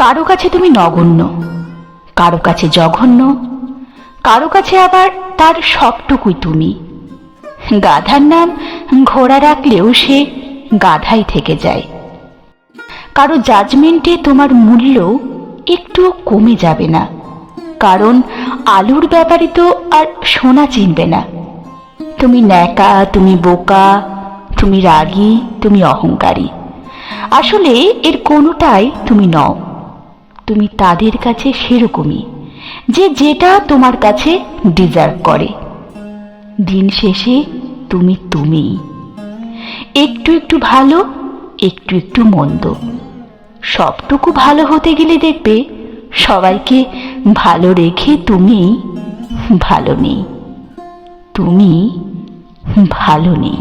কারও কাছে তুমি নগণ্য, কারও কাছে জঘন্য, কারও কাছে আবার তার সবটুকুই তুমি। গাধার নাম ঘোড়া রাখলেও সে গাধাই থেকে যায়। কারও জাজমেন্টে তোমার মূল্য একটু কমে যাবে না, কারণ আলুর ব্যাপারে তো আর সোনা চিনবে না। তুমি ন্যাকা, তুমি বোকা, তুমি রাগী, তুমি অহংকারী। আসলে এর কোনোটাই তুমি নও। তুমি তাদের কাছে সেরকমই, যে যেটা তোমার কাছে ডিজার্ভ করে। দিন শেষে তুমি তুমিই। একটু একটু ভালো, একটু একটু মন্দ। সবটুকু ভালো হতে গেলে দেখবে সবাইকে ভালো রেখে তুমি ভালো নেই। তুমি ভালো নেই।